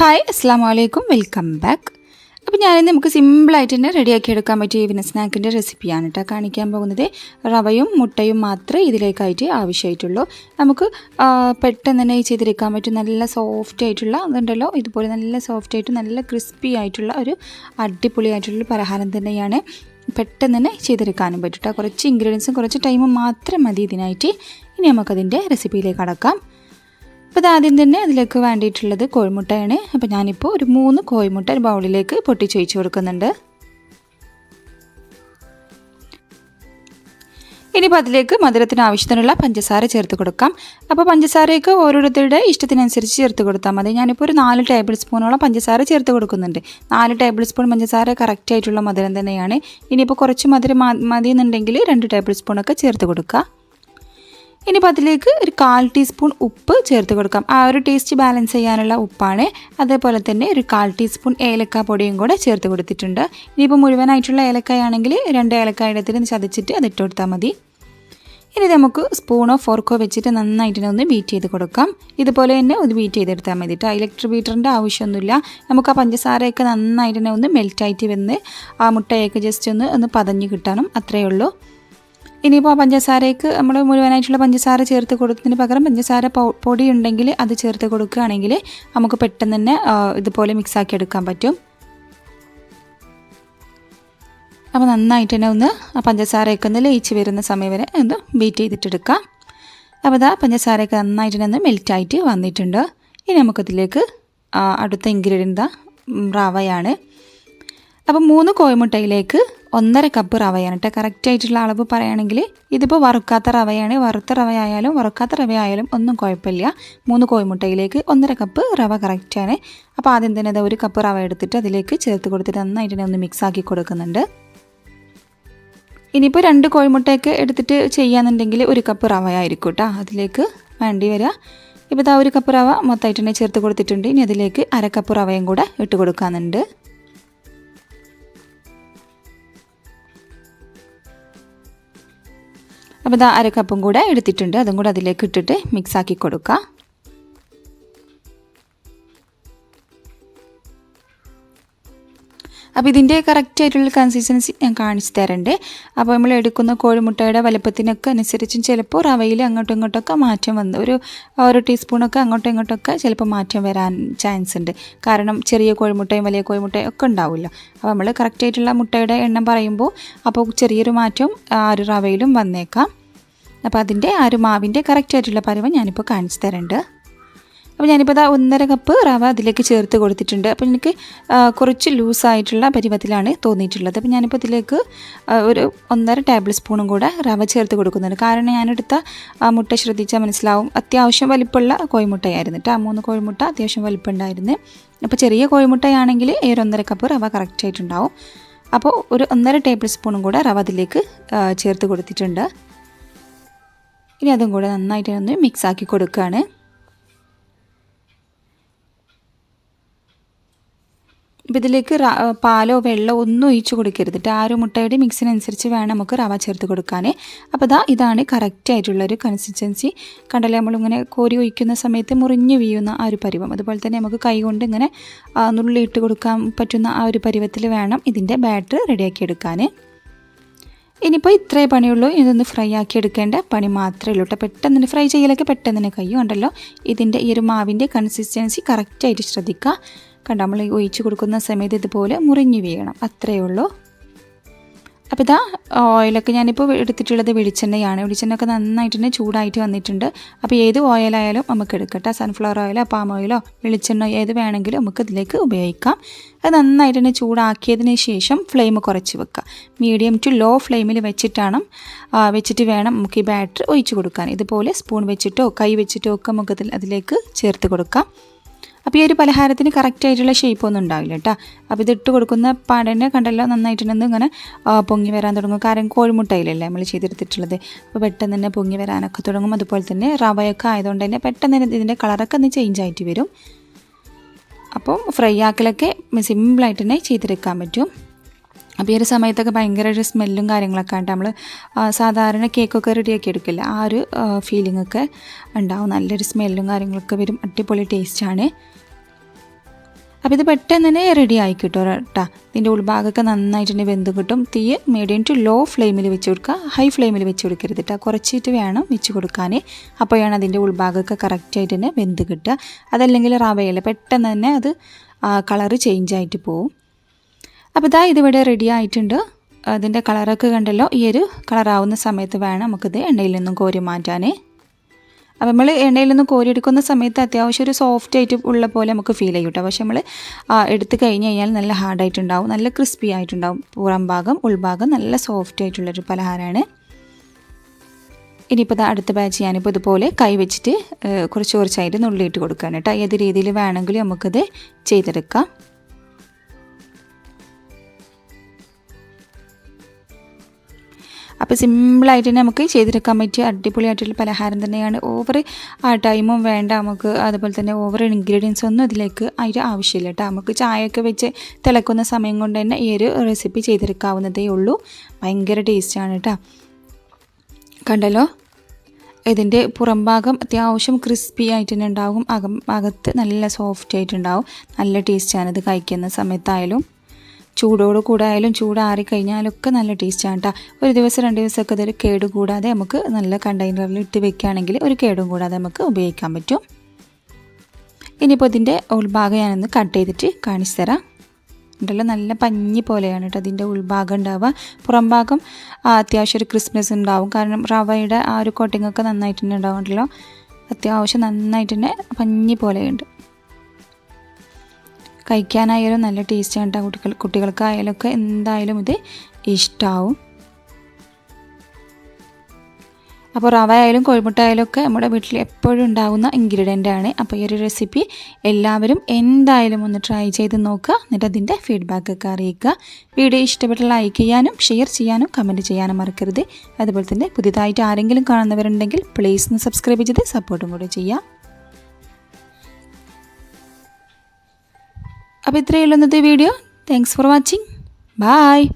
Hi അസ്സാം വലൈക്കും welcome back അപ്പോൾ ഞാനിന്ന് നമുക്ക് സിമ്പിളായിട്ട് തന്നെ റെഡിയാക്കി എടുക്കാൻ പറ്റിയ ഈവനിങ് സ്നാക്കിന്റെ റെസിപ്പിയാണ് കേട്ടോ കാണിക്കാൻ പോകുന്നത്. റവയും മുട്ടയും മാത്രമേ ഇതിലേക്കായിട്ട് ആവശ്യമായിട്ടുള്ളൂ. നമുക്ക് പെട്ടെന്ന് തന്നെ ചെയ്തെടുക്കാൻ പറ്റും. നല്ല സോഫ്റ്റ് ആയിട്ടുള്ള അതുണ്ടല്ലോ ഇതുപോലെ നല്ല സോഫ്റ്റ് ആയിട്ട് നല്ല ക്രിസ്പി ആയിട്ടുള്ള ഒരു അടിപൊളിയായിട്ടുള്ള പലഹാരം തന്നെയാണ് പെട്ടെന്ന് തന്നെ ചെയ്തെടുക്കാനും പറ്റും കേട്ടോ കുറച്ച് ഇൻഗ്രീഡിയൻസും കുറച്ച് ടൈമും മാത്രം മതി ഇതിനായിട്ട്. ഇനി നമുക്കതിന്റെ റെസിപ്പിയിലേക്ക് കടക്കാം അപ്പോൾ ഇതാദ്യം തന്നെ അതിലേക്ക് വേണ്ടിയിട്ടുള്ളത് കോഴിമുട്ടയാണ്. അപ്പോൾ ഞാനിപ്പോൾ ഒരു മൂന്ന് കോഴിമുട്ട ഒരു ബൗളിലേക്ക് പൊട്ടിച്ച് ഒഴിച്ച് കൊടുക്കുന്നുണ്ട്. ഇനിയിപ്പോൾ അതിലേക്ക് മധുരത്തിന് ആവശ്യത്തിനുള്ള പഞ്ചസാര ചേർത്ത് കൊടുക്കാം. അപ്പോൾ പഞ്ചസാരയൊക്കെ ഓരോരുത്തരുടെ ഇഷ്ടത്തിനനുസരിച്ച് ചേർത്ത് കൊടുത്താൽ മതി. ഞാനിപ്പോൾ ഒരു നാല് ടേബിൾ സ്പൂണോളം പഞ്ചസാര ചേർത്ത് കൊടുക്കുന്നുണ്ട്. നാല് ടേബിൾ സ്പൂൺ പഞ്ചസാര കറക്റ്റ് ആയിട്ടുള്ള മധുരം തന്നെയാണ്. ഇനിയിപ്പോൾ കുറച്ച് മധുരം മതി എന്നുണ്ടെങ്കിൽ രണ്ട് ടേബിൾ സ്പൂണൊക്കെ ചേർത്ത് കൊടുക്കുക ഇനിയിപ്പോൾ അതിലേക്ക് ഒരു കാൽ ടീസ്പൂൺ ഉപ്പ് ചേർത്ത് കൊടുക്കാം. ആ ഒരു ടേസ്റ്റ് ബാലൻസ് ചെയ്യാനുള്ള ഉപ്പാണ്. അതേപോലെ തന്നെ ഒരു കാൽ ടീസ്പൂൺ ഏലക്ക പൊടിയും കൂടെ ചേർത്ത് കൊടുത്തിട്ടുണ്ട്. ഇനിയിപ്പോൾ മുഴുവനായിട്ടുള്ള ഏലക്കായാണെങ്കിൽ രണ്ട് ഏലക്ക ഇടത്തിൽ ചതച്ചിട്ട് അതിട്ട് കൊടുത്താൽ മതി. ഇനി നമുക്ക് സ്പൂണോ ഫോർക്കോ വെച്ചിട്ട് നന്നായിട്ട് ഒന്ന് ബീറ്റ് ചെയ്ത് കൊടുക്കാം. ഇതുപോലെ തന്നെ ഒന്ന് ബീറ്റ് ചെയ്തെടുത്താൽ മതി കേട്ടോ ഇലക്ട്രിക് ബീറ്ററിന്റെ ആവശ്യമൊന്നുമില്ല. നമുക്ക് ആ പഞ്ചസാരയൊക്കെ നന്നായിട്ട് തന്നെ ഒന്ന് മെൽറ്റായിട്ട് വന്ന് ആ മുട്ടയൊക്കെ ജസ്റ്റ് ഒന്ന് ഒന്ന് പതഞ്ഞ് കിട്ടണം. അത്രയേ ഉള്ളൂ. ഇനിയിപ്പോൾ പഞ്ചസാരയ്ക്ക് നമ്മൾ മുഴുവനായിട്ടുള്ള പഞ്ചസാര ചേർത്ത് കൊടുത്തതിന് പകരം പഞ്ചസാര പൊടി ഉണ്ടെങ്കിൽ അത് ചേർത്ത് കൊടുക്കുകയാണെങ്കിൽ നമുക്ക് പെട്ടെന്ന് തന്നെ ഇതുപോലെ മിക്സാക്കി എടുക്കാൻ പറ്റും. അപ്പോൾ നന്നായിട്ട് തന്നെ ഒന്ന് പഞ്ചസാരയൊക്കെ ഒന്ന് ലയിച്ച് വരുന്ന സമയം വരെ ഒന്ന് ബീറ്റ് ചെയ്തിട്ടെടുക്കാം. അപ്പോൾ ഇതാ പഞ്ചസാരയൊക്കെ നന്നായിട്ട് തന്നെ ഒന്ന് മെൽറ്റായിട്ട് വന്നിട്ടുണ്ട്. ഇനി നമുക്കതിലേക്ക് അടുത്ത ഇൻഗ്രീഡിയന്റ് റവയാണ്. അപ്പോൾ മൂന്ന് കോഴിമുട്ടയിലേക്ക് ഒന്നര കപ്പ് റവയാണ് കേട്ടോ കറക്റ്റ് ആയിട്ടുള്ള അളവ് പറയുകയാണെങ്കിൽ ഇതിപ്പോൾ വറുക്കാത്ത റവയാണ്. വറുത്ത റവ ആയാലും വറുക്കാത്ത റവ ആയാലും ഒന്നും കുഴപ്പമില്ല. മൂന്ന് കോഴിമുട്ടയിലേക്ക് ഒന്നര കപ്പ് റവ കറക്റ്റാണ് അപ്പോൾ ആദ്യം തന്നെ അത് ഒരു കപ്പ് റവ എടുത്തിട്ട് അതിലേക്ക് ചേർത്ത് കൊടുത്തിട്ട് നന്നായിട്ട് തന്നെ ഒന്ന് മിക്സ് ആക്കി കൊടുക്കുന്നുണ്ട്. ഇനിയിപ്പോൾ രണ്ട് കോഴിമുട്ടയൊക്കെ എടുത്തിട്ട് ചെയ്യാന്നുണ്ടെങ്കിൽ ഒരു കപ്പ് റവ ആയിരിക്കും കേട്ടോ അതിലേക്ക് വേണ്ടി വരിക. ഇപ്പോൾ ഇതാ ഒരു കപ്പ് റവ മൊത്തമായിട്ട് തന്നെ ചേർത്ത് കൊടുത്തിട്ടുണ്ട്. ഇനി അതിലേക്ക് അര കപ്പ് റവയും കൂടെ ഇട്ട് കൊടുക്കാനുണ്ട്. അപ്പോൾ ഇതാ അര കപ്പും കൂടെ എടുത്തിട്ടുണ്ട്. അതും കൂടെ അതിലേക്ക് ഇട്ടിട്ട് മിക്സ് ആക്കി കൊടുക്കുക അപ്പോൾ ഇതിന്റെ കറക്റ്റ് ആയിട്ടുള്ള കൺസിസ്റ്റൻസി ഞാൻ കാണിച്ചു തരണ്ട്. അപ്പോൾ നമ്മൾ എടുക്കുന്ന കോഴിമുട്ടയുടെ വലുപ്പത്തിനൊക്കെ അനുസരിച്ചും ചിലപ്പോൾ റവയിൽ അങ്ങോട്ടും ഇങ്ങോട്ടൊക്കെ മാറ്റം വന്ന് ഒരു ഒരു ടീസ്പൂണൊക്കെ അങ്ങോട്ടും ഇങ്ങോട്ടൊക്കെ ചിലപ്പോൾ മാറ്റം വരാൻ ചാൻസ് ഉണ്ട്. കാരണം ചെറിയ കോഴിമുട്ടയും വലിയ കോഴിമുട്ടയും ഒക്കെ ഉണ്ടാവുമല്ലോ. അപ്പോൾ നമ്മൾ കറക്റ്റ് ആയിട്ടുള്ള മുട്ടയുടെ എണ്ണം പറയുമ്പോൾ അപ്പോൾ ചെറിയൊരു മാറ്റം ആ ഒരു റവയിലും വന്നേക്കാം. അപ്പോൾ അതിന്റെ ആ ഒരു മാവിന്റെ കറക്റ്റ് ആയിട്ടുള്ള പരുവം ഞാനിപ്പോൾ കാണിച്ചു തരുന്നുണ്ട് അപ്പോൾ ഞാനിപ്പോൾ ഇതാ ഒന്നര കപ്പ് റവ അതിലേക്ക് ചേർത്ത് കൊടുത്തിട്ടുണ്ട്. അപ്പോൾ എനിക്ക് കുറച്ച് ലൂസായിട്ടുള്ള പരുവത്തിലാണ് തോന്നിയിട്ടുള്ളത്. അപ്പോൾ ഞാനിപ്പോൾ ഇതിലേക്ക് ഒരു ഒന്നര ടേബിൾ സ്പൂണും കൂടെ റവ ചേർത്ത് കൊടുക്കുന്നുണ്ട്. കാരണം ഞാനെടുത്ത മുട്ട ശ്രദ്ധിച്ചാൽ മനസ്സിലാവും. അത്യാവശ്യം വലിപ്പമുള്ള കോഴിമുട്ടയായിരുന്നു കേട്ടോ. മൂന്ന് കോഴിമുട്ട അത്യാവശ്യം വലിപ്പമുണ്ടായിരുന്നു അപ്പോൾ ചെറിയ കോഴിമുട്ടയാണെങ്കിൽ ഈ ഒരു ഒന്നര കപ്പ് റവ കറക്റ്റ് ആയിട്ടുണ്ടാവും. അപ്പോൾ ഒരു ഒന്നര ടേബിൾ സ്പൂണും കൂടെ റവ അതിലേക്ക് ചേർത്ത് കൊടുത്തിട്ടുണ്ട്. ഇനി അതും കൂടെ നന്നായിട്ട് ഒന്ന് മിക്സ് ആക്കി കൊടുക്കുകയാണ് ഇപ്പം ഇതിലേക്ക് പാലോ വെള്ളമോ ഒന്നും ഒഴിച്ച് കൊടുക്കരുത്. ആ ഒരു മുട്ടയുടെ മിക്സിനനുസരിച്ച് വേണം നമുക്ക് റവ ചേർത്ത് കൊടുക്കാൻ അപ്പോൾ ഇതാ ഇതാണ് കറക്റ്റ് ആയിട്ടുള്ളൊരു കൺസിസ്റ്റൻസി കണ്ടല്ലേ നമ്മളിങ്ങനെ കോരി ഒഴിക്കുന്ന സമയത്ത് മുറിഞ്ഞ് വീഴുന്ന ആ ഒരു പരുവം. അതുപോലെ തന്നെ നമുക്ക് കൈകൊണ്ട് ഇങ്ങനെ നുള്ളിയിട്ട് കൊടുക്കാൻ പറ്റുന്ന ആ ഒരു പരുവത്തിൽ വേണം ഇതിന്റെ ബാറ്റർ റെഡിയാക്കി എടുക്കാൻ ഇനിയിപ്പോൾ ഇത്രേ പണിയുള്ളൂ. ഇതൊന്ന് ഫ്രൈ ആക്കി എടുക്കേണ്ട പണി മാത്രമേ ഉള്ളൂ കേട്ടോ പെട്ടെന്ന് തന്നെ ഫ്രൈ ചെയ്യലൊക്കെ പെട്ടെന്ന് തന്നെ കഴിയും ഉണ്ടല്ലോ ഇതിന്റെ ഈ ഒരു മാവിന്റെ കൺസിസ്റ്റൻസി കറക്റ്റായിട്ട് ശ്രദ്ധിക്കുക. കണ്ട? നമ്മൾ ഒഴിച്ച് കൊടുക്കുന്ന സമയത്ത് ഇതുപോലെ മുറിഞ്ഞു വീഴണം. അത്രയേ ഉള്ളൂ. അപ്പോൾ ഇതാ ഓയിലൊക്കെ ഞാനിപ്പോൾ എടുത്തിട്ടുള്ളത് വെളിച്ചെണ്ണയാണ്. വെളിച്ചെണ്ണയൊക്കെ നന്നായിട്ട് തന്നെ ചൂടായിട്ട് വന്നിട്ടുണ്ട്. അപ്പോൾ ഏത് ഓയിലായാലും നമുക്ക് എടുക്കട്ടെ. സൺഫ്ലവർ ഓയിലോ പാം ഓയിലോ വെളിച്ചെണ്ണ ഏത് വേണമെങ്കിലും നമുക്ക് ഇതിലേക്ക് ഉപയോഗിക്കാം. അത് നന്നായിട്ട് തന്നെ ചൂടാക്കിയതിന് ശേഷം ഫ്ലെയിം കുറച്ച് വെക്കുക. മീഡിയം ടു ലോ ഫ്ലെയിമിൽ വെച്ചിട്ടാണ് വെച്ചിട്ട് വേണം നമുക്ക് ഈ ബാറ്റർ ഒഴിച്ചു കൊടുക്കാൻ. ഇതുപോലെ സ്പൂൺ വെച്ചിട്ടോ കൈ വെച്ചിട്ടോ ഒക്കെ നമുക്ക് അതിലേക്ക് ചേർത്ത് കൊടുക്കാം. അപ്പോൾ ഈ ഒരു പലഹാരത്തിന് കറക്റ്റ് ആയിട്ടുള്ള ഷേപ്പ് ഒന്നും ഉണ്ടാവില്ല കേട്ടോ അപ്പോൾ ഇത് ഇട്ട് കൊടുക്കുന്ന പാടനെ കണ്ടല്ലോ നന്നായിട്ടുണ്ടെന്ന് ഇങ്ങനെ പൊങ്ങി വരാൻ തുടങ്ങും. കാരണം കോഴിമുട്ടയിലല്ലേ നമ്മൾ ചെയ്തെടുത്തിട്ടുള്ളത്. അപ്പോൾ പെട്ടെന്ന് തന്നെ പൊങ്ങി വരാനൊക്കെ തുടങ്ങും. അതുപോലെ തന്നെ റവയൊക്കെ ആയതുകൊണ്ട് തന്നെ പെട്ടെന്ന് തന്നെ ഇതിന്റെ കളറൊക്കെ ഒന്ന് ചേഞ്ച് ആയിട്ട് വരും. അപ്പം ഫ്രൈ ആക്കലൊക്കെ സിമ്പിളായിട്ട് തന്നെ ചെയ്തെടുക്കാൻ പറ്റും. അപ്പോൾ ഈ ഒരു സമയത്തൊക്കെ ഭയങ്കര ഒരു സ്മെല്ലും കാര്യങ്ങളൊക്കെ ഉണ്ട് നമ്മൾ സാധാരണ കേക്കൊക്കെ റെഡിയാക്കി എടുക്കില്ല? ആ ഒരു ഫീലിംഗ് ഒക്കെ ഉണ്ടാവും. നല്ലൊരു സ്മെല്ലും കാര്യങ്ങളൊക്കെ വരും. അടിപൊളി ടേസ്റ്റാണ് അപ്പോൾ ഇത് പെട്ടെന്ന് തന്നെ റെഡി ആയി കിട്ടും കേട്ടോ ഇതിന്റെ ഉൾഭാഗമൊക്കെ നന്നായിട്ട് തന്നെ വെന്ത് കിട്ടും. തീ മീഡിയം ടു ലോ ഫ്ലെയിമിൽ വെച്ച് കൊടുക്കുക. ഹൈ ഫ്ലെയിമിൽ വെച്ച് കൊടുക്കരുത് കേട്ടോ കുറച്ചിട്ട് വേണം വെച്ച് കൊടുക്കാൻ. അപ്പോഴാണ് അതിന്റെ ഉൾഭാഗമൊക്കെ കറക്റ്റായിട്ട് തന്നെ വെന്ത് കിട്ടുക. അതല്ലെങ്കിൽ റവയല്ല പെട്ടെന്ന് തന്നെ അത് കളറ് ചേഞ്ച് ആയിട്ട് പോവും. അപ്പോൾ ഇതാ ഇതിവിടെ റെഡി ആയിട്ടുണ്ട്. അതിന്റെ കളറൊക്കെ കണ്ടല്ലോ ഈ ഒരു കളറാവുന്ന സമയത്ത് വേണം നമുക്കിത് എണ്ണയിൽ നിന്നും കോരി മാറ്റാൻ അപ്പോൾ നമ്മൾ എണ്ണയിൽ നിന്ന് കോരിയെടുക്കുന്ന സമയത്ത് അത്യാവശ്യം ഒരു സോഫ്റ്റ് ആയിട്ട് ഉള്ള പോലെ നമുക്ക് ഫീൽ ചെയ്യും കേട്ടോ പക്ഷെ നമ്മൾ എടുത്ത് കഴിഞ്ഞ് കഴിഞ്ഞാൽ നല്ല ഹാർഡായിട്ടുണ്ടാവും നല്ല ക്രിസ്പി ആയിട്ടുണ്ടാവും. പുറം ഭാഗം ഉൾഭാഗം നല്ല സോഫ്റ്റ് ആയിട്ടുള്ളൊരു പലഹാരമാണ് ഇനിയിപ്പോൾ അടുത്ത ബാച്ച് ഞാനിപ്പോൾ ഇതുപോലെ കൈ വെച്ചിട്ട് കുറച്ച് കുറച്ചായിട്ട് നുള്ളിയിട്ട് കൊടുക്കാൻ കേട്ടോ ഏത് രീതിയിൽ വേണമെങ്കിലും നമുക്കത് ചെയ്തെടുക്കാം. അപ്പോൾ സിമ്പിളായിട്ട് തന്നെ നമുക്ക് ചെയ്തെടുക്കാൻ പറ്റിയ അടിപൊളിയായിട്ടുള്ള പലഹാരം തന്നെയാണ് ഓവർ ആ ടൈമും വേണ്ട. നമുക്ക് അതുപോലെ തന്നെ ഓവർ ഇൻഗ്രീഡിയൻസ് ഒന്നും ഇതിലേക്ക് അതിന്റെ ആവശ്യമില്ല കേട്ടോ. നമുക്ക് ചായയൊക്കെ വെച്ച് തിളക്കുന്ന സമയം കൊണ്ട് തന്നെ ഈ ഒരു റെസിപ്പി ചെയ്തെടുക്കാവുന്നതേ ഉള്ളൂ. ഭയങ്കര ടേസ്റ്റാണ് കേട്ടോ. കണ്ടല്ലോ? ഇതിന്റെ പുറംഭാഗം അത്യാവശ്യം ക്രിസ്പി ആയിട്ട് തന്നെ ഉണ്ടാകും അകം അകത്ത് നല്ല സോഫ്റ്റ് ആയിട്ടുണ്ടാവും നല്ല ടേസ്റ്റാണ് ഇത് കഴിക്കുന്ന സമയത്തായാലും. ചൂടോട് കൂടെ ആയാലും ചൂടാറി കഴിഞ്ഞാലൊക്കെ നല്ല ടേസ്റ്റാണ് കേട്ടോ ഒരു ദിവസം രണ്ട് ദിവസമൊക്കെ ഇതൊരു കേട് കൂടാതെ നമുക്ക് നല്ല കണ്ടെയ്നറിൽ ഇട്ട് വെക്കുകയാണെങ്കിൽ ഒരു കേടും കൂടാതെ നമുക്ക് ഉപയോഗിക്കാൻ പറ്റും. ഇനിയിപ്പോൾ ഇതിന്റെ ഉൾഭാഗം ഞാനൊന്ന് കട്ട് ചെയ്തിട്ട് കാണിച്ചു തരാം. ഉണ്ടല്ലോ നല്ല പഞ്ഞി പോലെയാണ് കേട്ടോ അതിന്റെ ഉൾഭാഗം ഉണ്ടാവുക. പുറം ഭാഗം അത്യാവശ്യം ഒരു ക്രിസ്മസ് ഉണ്ടാവും. കാരണം റവയുടെ ആ ഒരു കോട്ടിങ്ങൊക്കെ നന്നായിട്ട് തന്നെ ഉണ്ടാവുമല്ലോ അത്യാവശ്യം നന്നായിട്ട് തന്നെ പഞ്ഞി പോലെയുണ്ട്. കഴിക്കാനായാലും നല്ല ടേസ്റ്റാണ് കേട്ടോ കുട്ടികൾ കുട്ടികൾക്കായാലും ഒക്കെ എന്തായാലും ഇത് ഇഷ്ടമാവും അപ്പോൾ റവ ആയാലും കോഴിമുട്ട ആയാലും ഒക്കെ നമ്മുടെ വീട്ടിൽ എപ്പോഴും ഉണ്ടാകുന്ന ഇൻഗ്രീഡിയന്റ് ആണ്. അപ്പോൾ ഈ ഒരു റെസിപ്പി എല്ലാവരും എന്തായാലും ഒന്ന് ട്രൈ ചെയ്ത് നോക്കുക. എന്നിട്ട് അതിന്റെ ഫീഡ്ബാക്കൊക്കെ അറിയിക്കുക. വീഡിയോ ഇഷ്ടപ്പെട്ട ലൈക്ക് ചെയ്യാനും ഷെയർ ചെയ്യാനും കമന്റ് ചെയ്യാനും മറക്കരുത്. അതുപോലെ തന്നെ പുതിയതായിട്ട് ആരെങ്കിലും കാണുന്നവരുണ്ടെങ്കിൽ പ്ലീസ് ഒന്ന് സബ്സ്ക്രൈബ് ചെയ്ത് സപ്പോർട്ടും കൂടെ ചെയ്യാം. അപ്പോൾ ഇത്രയേ ഉള്ളൂ ഇന്നത്തെ video. Thanks for watching bye